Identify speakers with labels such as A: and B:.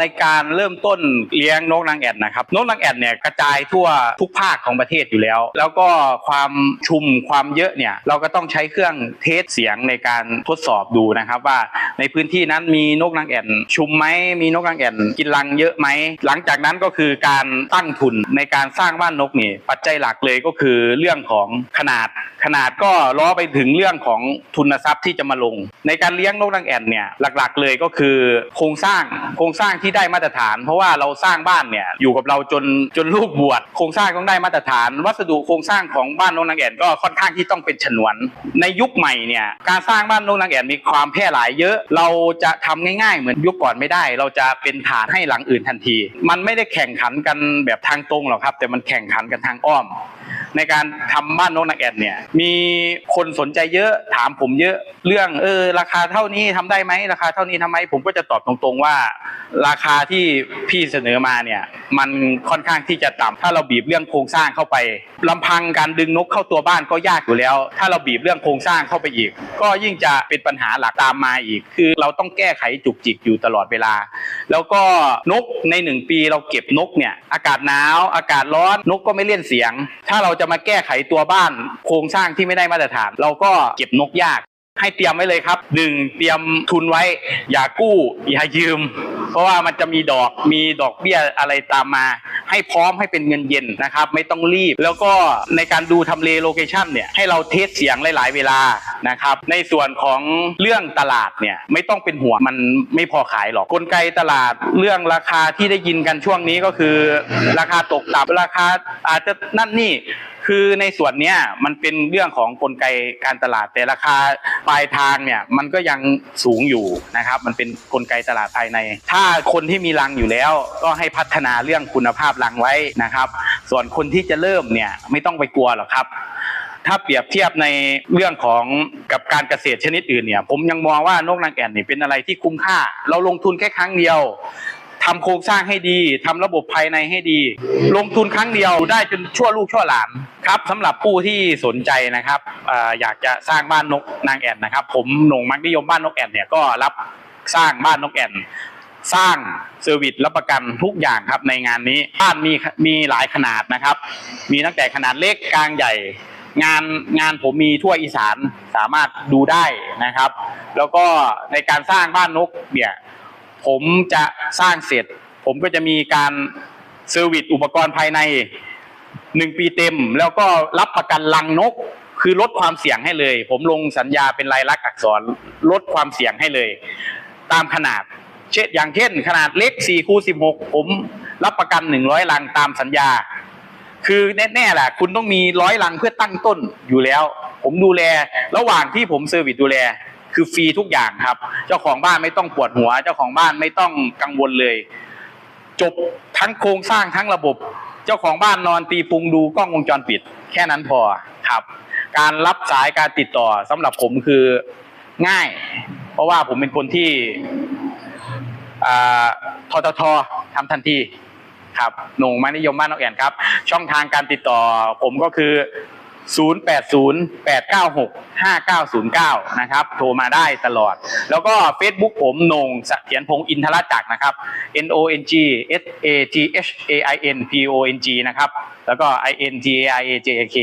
A: ในการเริ่มต้นเลี้ยงนกนางแอ่นนะครับนกนางแอ่นเนี่ยกระจายทั่วทุกภาคของประเทศอยู่แล้ว แล้วก็ความชุมความเยอะเนี่ยเราก็ต้องใช้เครื่องเทสเสียงในการทดสอบดูนะครับว่าในพื้นที่นั้นมีนกนางแอ่นชุมไหมมีนกนางแอ่นกินรังเยอะไหมหลังจากนั้นก็คือการตั้งทุนในการสร้างบ้านนกนี่ปัจจัยหลักเลยก็คือเรื่องของขนาดขนาดก็ล้อไปถึงเรื่องของทุนทรัพย์ที่จะมาลง ในการเลี้ยงนกนางแอ่นเนี่ยหลักๆ เลยก็คือโครงสร้างโครงสร้างที่ได้มาตรฐาน เพราะว่าเราสร้างบ้านเนี่ยอยู่กับเราจนจนลูกบวชโครงสร้างต้องได้มาตรฐาน วัสดุโครงสร้างของบ้านนกนางแอ่นก็ค่อนข้างที่ต้องเป็นฉนวน ในยุคใหม่เนี่ยการสร้างบ้านนกนางแอ่นมีความแพร่หลายเยอะ เราจะทำง่ายๆ เหมือนยุคก่อนไม่ได้ เราจะเป็นฐานให้หลังอื่นทันที มันไม่ได้แข่งขันกันแบบทางตรงหรอกครับ แต่มันแข่งขันกันทางอ้อม ในการทำบ้านนกนางแอ่นเนี่ยมีคนสนใจเยอะถามผมเยอะเรื่องเออราคาเท่านี้ทำได้ไหมราคาเท่านี้ทำไมผมก็จะตอบตรงๆว่า ราคาที่พี่เสนอมาเนี่ยมันค่อนข้างที่จะต่ำถ้าเราบีบเรื่องโครงสร้างเข้าไปลำพังการดึงนกเข้าตัวบ้านก็ยากอยู่แล้ว ถ้าเราบีบเรื่องโครงสร้างเข้าไปอีก ก็ยิ่งจะเป็นปัญหาหลักตามมาอีก คือเราต้องแก้ไขจุกจิกอยู่ตลอดเวลา แล้วก็นกในหนึ่งปีเราเก็บนกเนี่ยอากาศหนาว อากาศร้อนนกก็ไม่เลี่ยนเสียง ถ้าเราจะมาแก้ไขตัวบ้านโครงสร้างที่ไม่ได้มาตรฐาน เราก็เก็บนกยาก ให้เตรียมไว้เลยครับหนึ่งเตรียมทุนไว้ อย่ากู้ อย่ายืม เพราะว่ามันจะมีดอกมีดอกเบี้ยอะไรตามมา ให้พร้อมให้เป็นเงินเย็นนะครับ ไม่ต้องรีบ แล้วก็ในการดูทำเลโลเคชันเนี่ยให้เราเทสเสียงหลาย ๆ เวลานะครับ ในส่วนของเรื่องตลาดเนี่ยไม่ต้องเป็นห่วงมันไม่พอขายหรอกกลไกตลาดเรื่องราคาที่ได้ยินกันช่วงนี้ก็คือ ราคาตกต่ำราคาอาจจะนั่นนี่ คือในส่วนเนี้ยมันเป็นเรื่องของกลไกการตลาด แต่ราคาปลายทางเนี่ยมันก็ยังสูงอยู่นะครับ มันเป็นกลไกตลาดภายใน ถ้าคนที่มีรังอยู่แล้ว ก็ให้พัฒนาเรื่องคุณภาพรังไว้นะครับ ส่วนคนที่จะเริ่มเนี่ยไม่ต้องไปกลัวหรอกครับถ้าเปรียบเทียบในเรื่องของกับการเกษตรชนิดอื่นเนี่ย ผมยังมองว่านกนางแอ่นนี่เป็นอะไรที่คุ้มค่า เราลงทุนแค่ครั้งเดียว ทำโครงสร้างให้ดีทำระบบภายในให้ดี ลงทุนครั้งเดียวได้จนชั่วลูกชั่วหลานครับสำหรับผู้ที่สนใจนะครับออยากจะสร้างบ้านนกนางแอ่นนะครับ ผมหนงมักนิยมบ้านนกแอ่นเนี่ยก็รับสร้างบ้านนกแอ่นสร้างเซอร์วิสรับประกันทุกอย่างครับในงานนี้บ้านมีมีหลายขนาดนะครับ มีตั้งแต่ขนาดเล็กกลางใหญ่ งานงานผมมีทั่วอีสานสามารถดูได้นะครับ แล้วก็ในการสร้างบ้านนกเนี่ย ผมจะสร้างเสร็จ ผมก็จะมีการเซอร์วิสอุปกรณ์ภายในหนึ่งปีเต็ม แล้วก็รับประกันลังนก คือลดความเสี่ยงให้เลย ผมลงสัญญาเป็นลายลักษณ์อักษรลดความเสี่ยงให้เลย ตามขนาด เช่นอย่างเช่น ขนาดเล็ก4คูณ16 ผมรับประกัน 100 ลังตามสัญญา คือแน่ๆแหละคุณต้องมีร้อยลังเพื่อตั้งต้นอยู่แล้ว ผมดูแลระหว่างที่ผมเซอร์วิสดูแล คือฟรีทุกอย่างครับ เจ้าของบ้านไม่ต้องปวดหัว เจ้าของบ้านไม่ต้องกังวลเลย จบทั้งโครงสร้างทั้งระบบ เจ้าของบ้านนอนตีพุงดูกล้องวงจรปิด แค่นั้นพอครับ การรับสายการติดต่อสำหรับผมคือง่าย เพราะว่าผมเป็นคนที่อ่าททททำทันทีครับหนุ่งมานิยมบ้านนกแอ่นครับ ช่องทางการติดต่อผมก็คือ 0808965909 นะครับ โทรมาได้ตลอด แล้วก็ Facebook ผมนงสักเสถียนพงศ์อินทรจักรนะครับ N O N G S A T H A I N P O N G นะครับ แล้วก็ I N T A I A J A K